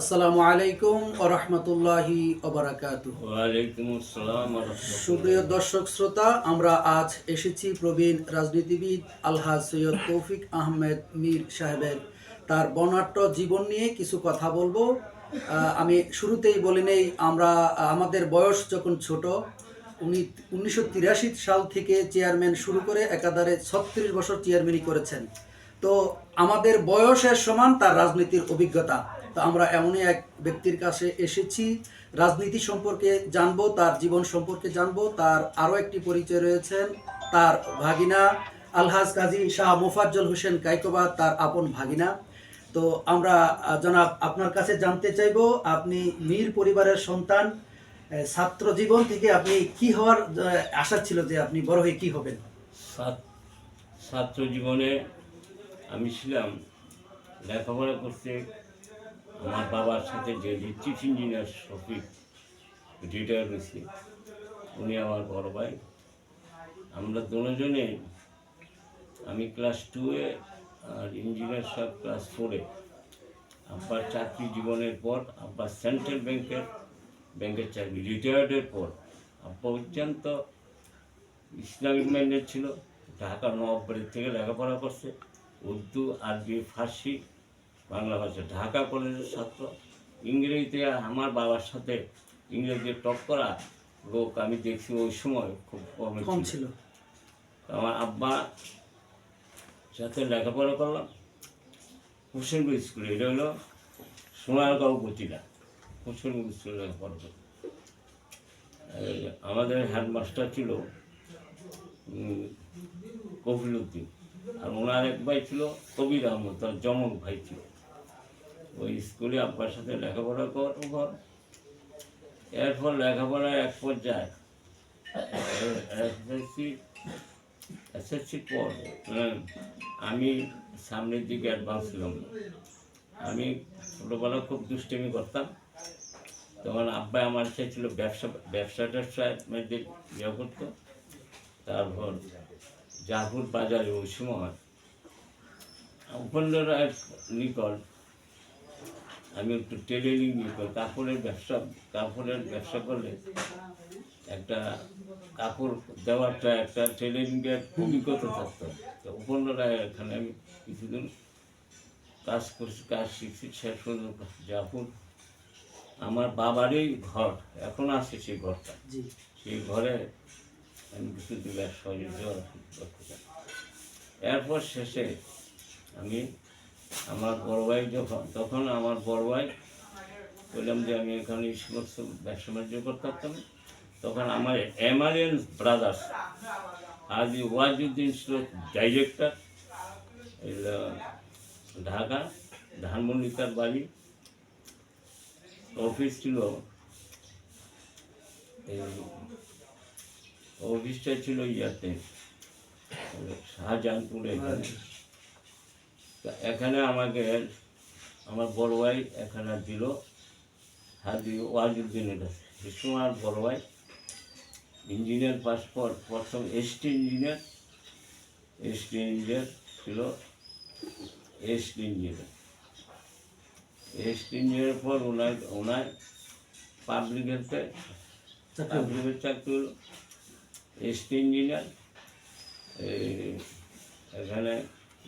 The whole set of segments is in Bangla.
আসসালামু আলাইকুম ওরহমতুল্লাহি। সুপ্রিয় দর্শক শ্রোতা আমরা আজ এসেছি প্রবীণ রাজনীতিবিদ আলহাজ সৈয়দ তৌফিক আহমেদ মীর সাহেবের তার বর্ণাঢ্য জীবন নিয়ে কিছু কথা বলব। আমি শুরুতেই বলে নেই আমরা আমাদের বয়স যখন ছোট উনি উনিশশো তিরাশি সাল থেকে চেয়ারম্যান শুরু করে একাধারে ছত্রিশ বছর চেয়ারম্যানই করেছেন। তো আমাদের বয়সের সমান তার রাজনীতির অভিজ্ঞতা। তো আমরা এমনই এক ব্যক্তির কাছে এসেছি। রাজনীতি সম্পর্কে জানব, তার জীবন সম্পর্কে জানব, তার আরও একটি পরিচয় রয়েছেন তার ভাগিনা আলহাজ কাজী শাহ মোফাজ্জল হোসেন কাইকোবাদ তার আপন ভাগিনা। তো আমরা জনাব, আপনার কাছে জানতে চাইব, আপনি মীর পরিবারের সন্তান ছাত্র জীবন থেকে আপনি কি হওয়ার আশা ছিল যে আপনি বড় হয়ে কি হবেন? ছাত্র জীবনে আমি ছিলাম, লেখাপড়া করতে আমার বাবার সাথে যে চিফ ইঞ্জিনিয়ার শফিক রিটায়ার হয়েছে, উনি আমার বড় ভাই। আমরা দুজনে, আমি ক্লাস টুয়ে আর ইঞ্জিনিয়ার সাহেব ক্লাস ফোরে আব্বার চাকরি জীবনের পর, আব্বা সেন্ট্রাল ব্যাংকের ব্যাংকের চাকরি রিটায়ার্ডের পর, আব্বা পর্যন্ত ইসলামিক মাইন্ডেড ছিল ঢাকা নবাববাড়ির থেকে লেখাপড়া করছে, উর্দু, আরবি, ফার্সি বাংলা ভাষা। ঢাকা কলেজের ছাত্র। ইংরেজিতে আমার বাবার সাথে ইংরেজি টপ করা লোক আমি দেখছি ওই সময় খুব কম কম ছিল। আমার আব্বা সাথে লেখাপড়া করলাম। হোসেনপুর স্কুলে। এটা হলো সোনারগাঁও উপজেলা। হোসেনপুর স্কুলে লেখাপড়া করলাম আমাদের হেডমাস্টার ছিল কফিল উদ্দিন। আর ওনার এক ভাই ছিল কবির আহমদ তার জমক ভাই ছিল। ওই স্কুলে আব্বার সাথে লেখাপড়া কর কর এরপর লেখাপড়া এক পর্যায়ে এসএসসি এসএসসির পর আমি সামনের দিকে অ্যাডভান্স ছিলাম। আমি ছোটোবেলা খুব দুষ্টেমি করতাম। তখন আব্বা আমার ছিল ব্যবসা ব্যবসা ট্যাবসার মধ্যে ইয়ে করতো। তারপর জাহুর বাজারে ওই সময় উপেন্দ্র রায়ের নিকট আমি একটু টেলারিং নিকট কাপড়ের ব্যবসা কাপড়ের ব্যবসা করলে একটা কাপড় দেওয়ারটা একটা টেলারিংয়ের অভিজ্ঞতা থাকতো। তো রায়ের এখানে আমি কিছুদিন কাজ করছি কাজ শিখছি শেষ পর্যন্ত জাহুর আমার বাবারই ঘর এখন আছে সেই ঘরটা। সেই ঘরে আমি কিছু সহযোগিতা এরপর শেষে আমি আমার বড় ভাই যখন তখন আমার বড় ভাই বললাম যে আমি এখানে সমস্ত ব্যবসা বাণিজ্য করতে পারতাম তখন আমার এমারিয়ান ব্রাদার্স আজ ওয়াজুদ্দিন ছিল ডাইরেক্টর ঢাকা ধানমন্ডি তার বাড়ি অফিস ছিল অফিসটা ছিল ইয়াতে, শাহজাহানপুরে। এখানে তা এখানে আমাকে আমার বড় ভাই এখানে দিল। হাজি ওয়াজুদ্দিনের কাছে বড় ভাই। ইঞ্জিনিয়ার পাসপোর্ট প্রথম এসটি ইঞ্জিনিয়ার। এসটি ইঞ্জিনিয়ার ছিল এসটি ইঞ্জিনিয়ার। এসটি ইঞ্জিনিয়ারের পর ওনার ওনার পাবলিকেতে চাকরি পাবলিকের চাকরি এসটি ইঞ্জিনিয়ার এখানে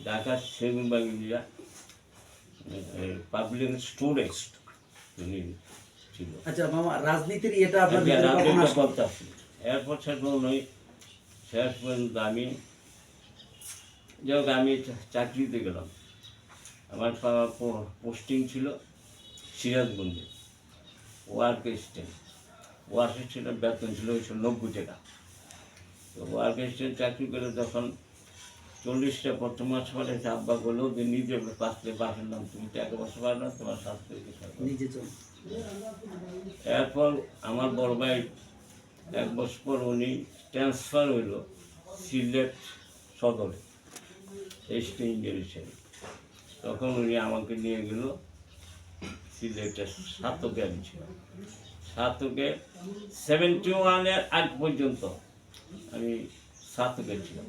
ঢাকা সেগুন বাগিয়া পাবলিক স্টুডেন্ট উনি ছিল। আচ্ছা মামা রাজনীতির এটা আপনার এরপর শেষ নই শেষ পর্যন্ত আমি যাই আমি চাকরিতে গেলাম। আমার পোস্টিং ছিল সিরাজগঞ্জে। ওয়ার্ক স্টেন্ট ওয়ার্ক স্টেন্টের বেতন ছিল নব্বই টাকা। তো ওয়ার্ক স্টেন্ট চাকরি করে যখন চল্লিশটা প্রথম মাস পরে আব্বা বলল যে নিজে পাঁচলে বাসের নাম তুমি টাকা বসে পারো না তোমার নিজে এরপর আমার বড় ভাই এক বছর পর উনি ট্রান্সফার হইল সিলেট সদরে এসটি ইঞ্জিনিয়ার হিসেবে তখন উনি আমাকে নিয়ে গেল সিলেটের সাতকে আমি ছিলাম। সাতকে সেভেন্টি ওয়ানের আগ পর্যন্ত আমি সাতকে ছিলাম।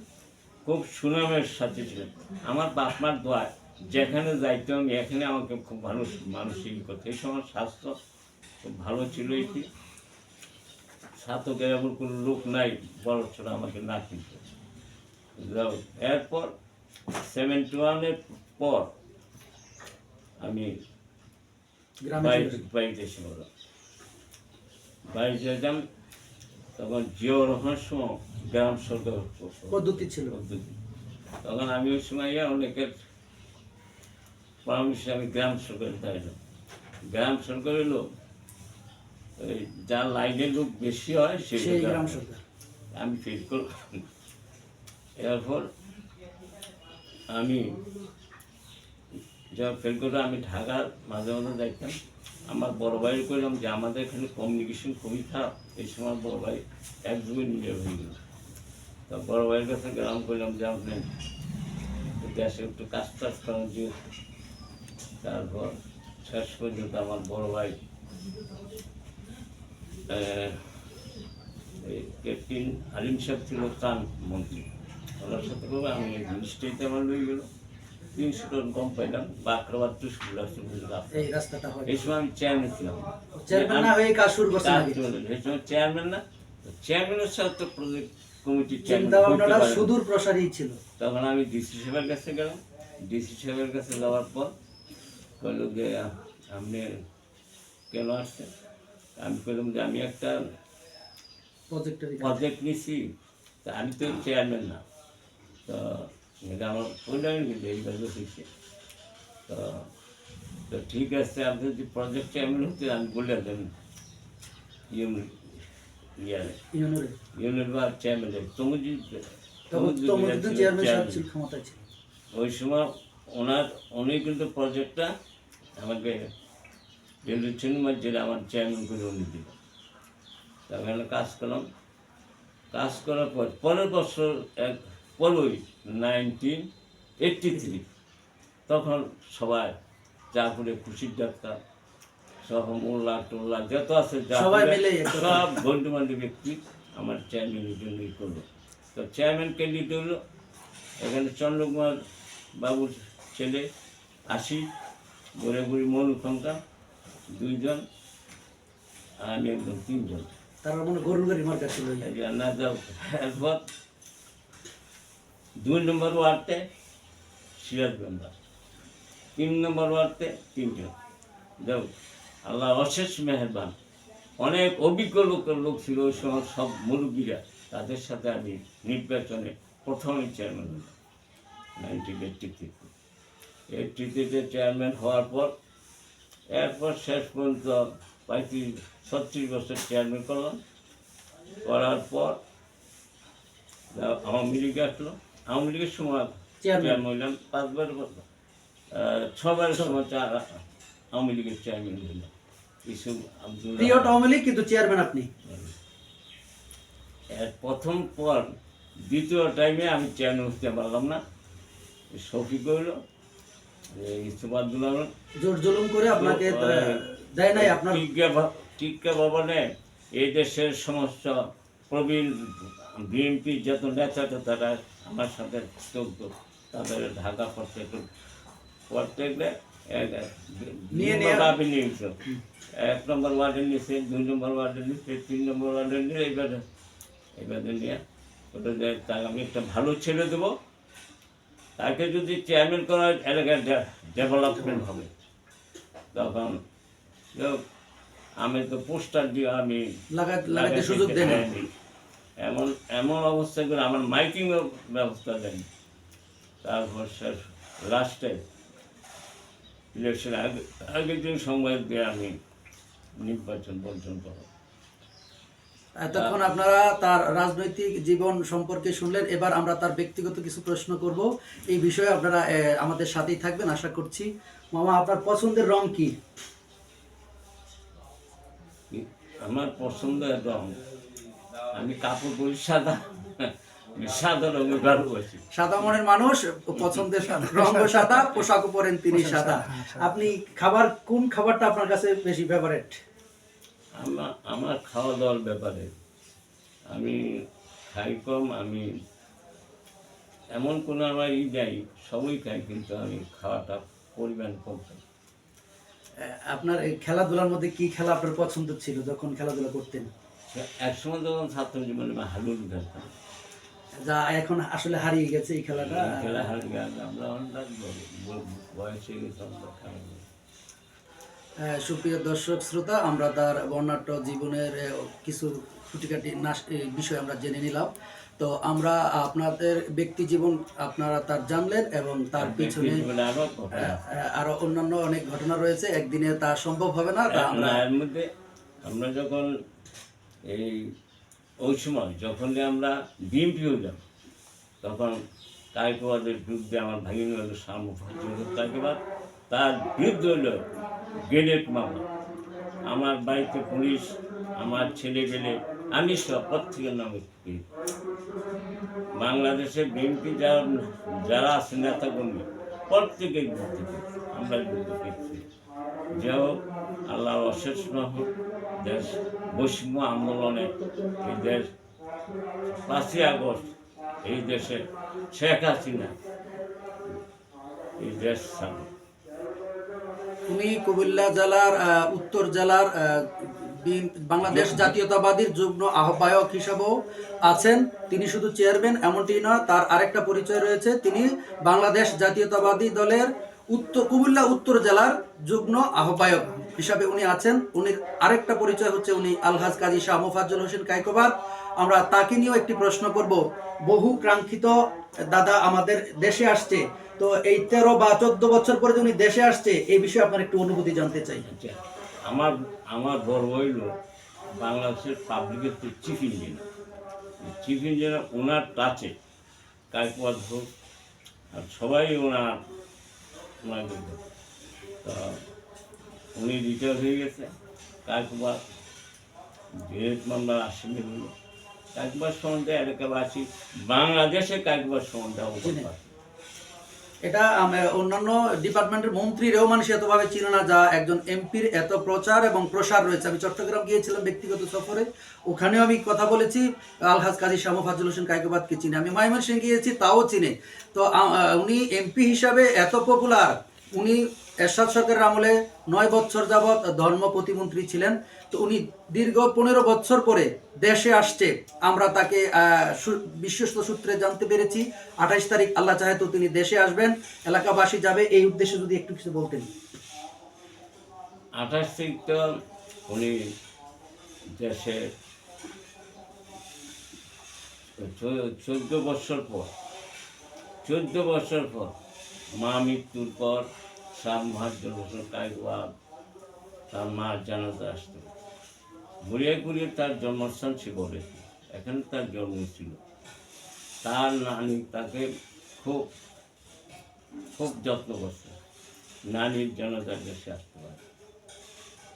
খুব সুনামের সাথে ছিলাম আমার বাপ মার দোয়ায় যেখানে যাইতাম এখানে আমাকে খুব ভালো মানসিক করতো। এই সময় স্বাস্থ্য খুব ভালো ছিল এটি। সাতকের এমন কোনো লোক নাই বড় ছোট আমাকে না কিনতে এরপর সেভেন্টি ওয়ানের পর আমি বাড়িতে। বাড়িতে এসে বললাম বাড়িতে যেতাম তখন জিও রহমানের সময় গ্রাম সরকার পদ্ধতি ছিল। পদ্ধতি। তখন আমি ওই সময় অনেকের পরামর্শে আমি গ্রাম সরকারে দাঁড়ালাম গ্রাম সরকার হলো ওই যার লাইনের লোক বেশি হয় সেই গ্রাম গ্রাম সরকার। আমি ফেল করলাম। এরপর আমি যা ফেল করে আমি ঢাকার মাঝে মাঝে যাইতাম, আমার বড় ভাই করলাম যে আমাদের এখানে কমিউনিকেশন খুবই খারাপ এই সময় বড় ভাই এক যুগে নিজে হয়ে গেল। তা বড় ভাইয়ের কাছে গেলাম করলাম যে আপনি দেশে একটু কাজ টাজ করেন যে, তারপর শেষ পর্যন্ত আমার বড় ভাই ক্যাপ্টেন আলিম সাহেব ছিল ত্রাণ মন্ত্রী। ওনার সাথে আমি এই জিনিসটাইতে আমার লই গেল। তিনশো টন কম পাইলাম বাঁকড়াবাদ টু সুবিধা এই রাস্তাটা হয়। এই সময় আমি চেয়ারম্যান ছিলাম। চেয়ারম্যান না হয়ে কাজ শুরু এই সময় চেয়ারম্যান না তো চেয়ারম্যানের সাথে প্রজেক্ট কমিটির চেয়ারম্যান সুদূর প্রসারী ছিল। তখন আমি ডিসি সাহেবের কাছে গেলাম। ডিসি সাহেবের কাছে যাওয়ার পর বলল যে আপনি কেন আসছেন? আমি বললাম যে আমি একটা প্রজেক্ট নিছি। তা আমি তো চেয়ারম্যান না। তো এটা আমার বললেন কিন্তু এইভাবে হয়েছে তো তো ঠিক আছে আপনি যদি প্রজেক্ট চেয়ারম্যান হতে আমি বলে দেন। ইউনিট ইয়ারে ইউনিট বা চেয়ারম্যান তুমি ওই সময় ওনার উনি কিন্তু প্রজেক্টটা আমাকে রেলওয়ে সিনেমার জেলে আমার চেয়ারম্যান করে উনি দিল তারপরে কাজ করলাম। কাজ করার পর পরের বছর এক পনেরোই নাইনটিন এইটটি থ্রি তখন সবাই চা করে খুশির ডাক্তার সব মোল্লা টোল্লা যত আছে সবাই মিলে সব গণ্যমান্য ব্যক্তি আমার চেয়ারম্যানের জন্য ই করল। তো চেয়ারম্যান ক্যান্ডিডেট হলো এখানে চন্দ্রকুমার বাবুর ছেলে আশি বুড়ে বুড়ি মনু খঙ্কা দুইজন আর আমি একজন তিনজন। তার মানে গরুর গাড়ি মার্কা ছিল। না যাও এরপর দুই নম্বর ওয়ার্ডে সিরাজ মেম্বার তিন নম্বর ওয়ার্ডে তিনজন যাও, আল্লাহ অশেষ মেহরবান। অনেক অভিজ্ঞ লোক লোক ছিল, ওই সময় সব মুরব্বীরা। তাদের সাথে আমি নির্বাচনে প্রথমে চেয়ারম্যান হলাম। নাইনটিন এইটটি থ্রিতে এইটটি থ্রিতে চেয়ারম্যান হওয়ার পর, এরপর শেষ পর্যন্ত পঁয়ত্রিশ, ছত্রিশ বছর চেয়ারম্যান করলাম। করার পর, আওয়ামী লীগ আসলো। আওয়ামী লীগের সময় চেয়ারম্যান হইলাম পাঁচবার আহ, ছবারের সময় আওয়ামী লীগের চেয়ারম্যান হইলাম। ইসুফ আব্দুল প্রিয় আওয়ামী লীগ কিন্তু চেয়ারম্যান আপনি। প্রথম পর দ্বিতীয় টাইমে আমি চেয়ারম্যান হতে পারলাম না। শফিক হইল ইসুফ আব্দুল জোর জুলুম করে আপনাকে দেয় নাই আপনার টিকা ভবনে এই দেশের সমস্ত প্রবীণ বিএনপি যত নেতা তারা আমার সাথে চলত তাদের ঢাকা গেলে এক- নিয়ে এক নম্বর ওয়ার্ডে নিয়েছে দুই নম্বর ওয়ার্ডে নিয়েছে তিন নম্বর ওয়ার্ডে নিয়ে এবারে এবারে নিয়ে ওটা তাকে আমি একটা ভালো ছেড়ে দেবো। তাকে যদি চেয়ারম্যান করা হয়, এলাকার ডেভেলপমেন্ট হবে। তখন আমি তো পোস্টার দিয়ে আমি লাগাতে সুযোগ দেয়নি। এমন এমন অবস্থা করে আমার মাইকিং ব্যবস্থা দেন। তারপর শেষ লাস্টে ইলেকশন আগে আগের দিন সংবাদ দিয়ে আমি নির্বাচন বর্জন করো এতক্ষণ আপনারা তার রাজনৈতিক জীবন সম্পর্কে শুনলেন এবার আমরা তার ব্যক্তিগত কিছু প্রশ্ন করব। এই বিষয়ে আপনারা আমাদের সাথেই থাকবেন আশা করছি। মামা আপনার পছন্দের রং কি? আমার পছন্দ রং আমি কাপড় পরি সাদা। সাদা রঙের ভালোবাসি সাদা মনের মানুষ পছন্দের রঙ সাদা পোশাকও পরেন তিনি সাদা। আপনি খাবার কোন খাবারটা আপনার কাছে বেশি ফেভারেট আমার আমার খাওয়া দাওয়ার ব্যাপারে আমি খাই কম আমি এমন কোনো আমার ই নেই সবই খাই কিন্তু আমি খাওয়াটা পরিমাণ কম খাই। আপনার এই খেলাধুলার মধ্যে কি খেলা আপনার পছন্দ ছিল যখন খেলাধুলা করতেন? একসময় যখন ছাত্র জীবনে খেলতাম। যা এখন আসলে হারিয়ে গেছে এই খেলাটা। খেলা হারিয়ে গেছে আমরা অনেক বয়স হয়ে গেছে আমরা খেলা সুপ্রিয় দর্শক শ্রোতা আমরা তার বর্ণাঢ্য জীবনের কিছু খুঁটিকাটি বিষয় আমরা জেনে নিলাম। তো আমরা আপনাদের ব্যক্তি জীবন আপনারা তার জানলেন এবং তার পিছনে আরও অন্যান্য অনেক ঘটনা রয়েছে। একদিনে তা সম্ভব হবে না তা আমরা যখন এই ওই সময় যখন আমরা বিএমপি হইলাম তখন কায়কবাদের বিরুদ্ধে আমার ভাগিনী হলো তার বিরুদ্ধে হলো গ্রেনেড মামলা আমার বাড়িতে পুলিশ, আমার ছেলে গেলে আমি সব প্রত্যেকের নামে। বাংলাদেশে বিএনপি যারা যারা আছে নেতাকর্মী, প্রত্যেকের বিরুদ্ধে। আমরা বিরুদ্ধে পেয়েছি যে আল্লাহর অশেষ দেশ বৈষম্য আন্দোলনে এই দেশ পাঁচই আগস্ট এই দেশে শেখ হাসিনা এই দেশ উনি কুমিল্লা জেলার উত্তর জেলার বাংলাদেশ জাতীয়তাবাদীর যুগ্ম আহ্বায়ক হিসাবেও আছেন। তিনি শুধু চেয়ারম্যান এমনটি নয়, তার আরেকটা পরিচয় রয়েছে। তিনি বাংলাদেশ জাতীয়তাবাদী দলের উত্তর কুমিল্লা উত্তর জেলার যুগ্ম আহ্বায়ক হিসাবে উনি আছেন। উনি আরেকটা পরিচয় হচ্ছে উনি আলহাজ কাজী শাহ মোফাজ্জল হোসেন কাইকোবার আমরা তাকে নিয়েও একটি প্রশ্ন করব। বহু কাঙ্ক্ষিত দাদা আমাদের দেশে আসছে। তো এই তেরো বা চোদ্দ বছর পরে উনি দেশে আসছে এই বিষয়ে আপনার একটু অনুভূতি জানতে চাই। আচ্ছা, আমার আমার গর্ব হইল বাংলাদেশের পাবলিকের তো চিফ ইঞ্জিনিয়ার। চিফ ইঞ্জিনিয়ার ওনার টাচে কায়কবাদ হোক আর সবাই ওনার ওনার করতো। তো উনি রিটায়ার হয়ে গেছে কাকবার ডিরেক্ট মামলার আসামি হলো কায়কবাদ সম্বন্ধে এলাকাবাসী বাংলাদেশে কাকবার সম্বন্ধে অবস্থা। এটা অন্যান্য ডিপার্টমেন্টের মন্ত্রীরাও মানুষ এতভাবে চিনে না যা একজন এমপির এত প্রচার এবং প্রসার রয়েছে। আমি চট্টগ্রাম গিয়েছিলাম ব্যক্তিগত সফরে। ওখানেও আমি কথা বলেছি, আলহাজ কাজী শামু ফাজুল হোসেন কায়কোবাদকে চিনে। আমি মাইমন সিং গিয়েছি, তাও চিনে। তো উনি এমপি হিসাবে এত পপুলার উনি এরশাদ সরকারের আমলে নয় বছর যাবৎ ধর্ম প্রতিমন্ত্রী ছিলেন। তো উনি দীর্ঘ পনেরো বছর পরে দেশে আসছে। আমরা তাকে বিশ্বস্ত সূত্রে জানতে পেরেছি। আঠাইশ তারিখ আল্লাহ চাহে তো তিনি দেশে আসবেন। এলাকাবাসী যাবে। এই উদ্দেশ্যে যদি একটু কিছু বলতেন। আঠাশ তারিখ তো উনি দেশে চোদ্দ বছর পর, চোদ্দ বছর পর মা মৃত্যুর পর শাহ মহাজ্জল হোসেন কায়কবাদ তার মার জানাজা আসতো ঘুরিয়ে তার জন্মস্থান সে বলেছে এখানে তার জন্ম ছিল। তার নানি তাকে খুব খুব যত্ন করছে, নানির জানাজার দেশে আসতে পারে।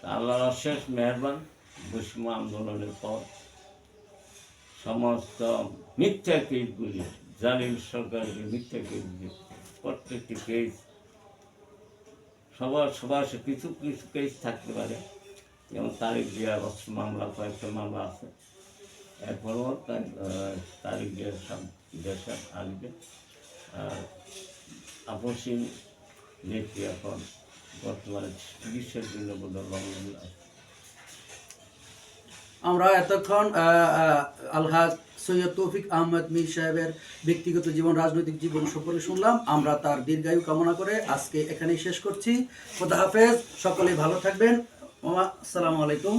তা আল্লাহর অশেষ মেহরবান, বৈষম্য আন্দোলনের পর সমস্ত মিথ্যা কেসগুলি জালিম সরকারকে মিথ্যা কেসগুলি প্রত্যেকটি কেস সবার সবার কিছু কিছু কেস থাকতে পারে। যেমন তারিখ দেওয়া অস্ত্র মামলা কয়েকটা মামলা আছে। এরপরও তার আহ, তারিখ দেওয়ার সব দেশে আসবে আর আপসীম নেত্রী এখন বর্তমানে চিকিৎসার জন্য বোধহয় আমরা এতক্ষণ আলহাজ সৈয়দ তৌফিক আহমদ মির সাহেবের ব্যক্তিগত জীবন, রাজনৈতিক জীবন সকলে শুনলাম। আমরা তার দীর্ঘায়ু কামনা করে আজকে এখানেই শেষ করছি। খোদা হাফেজ, সকলে ভালো থাকবেন। আসসালামু আলাইকুম।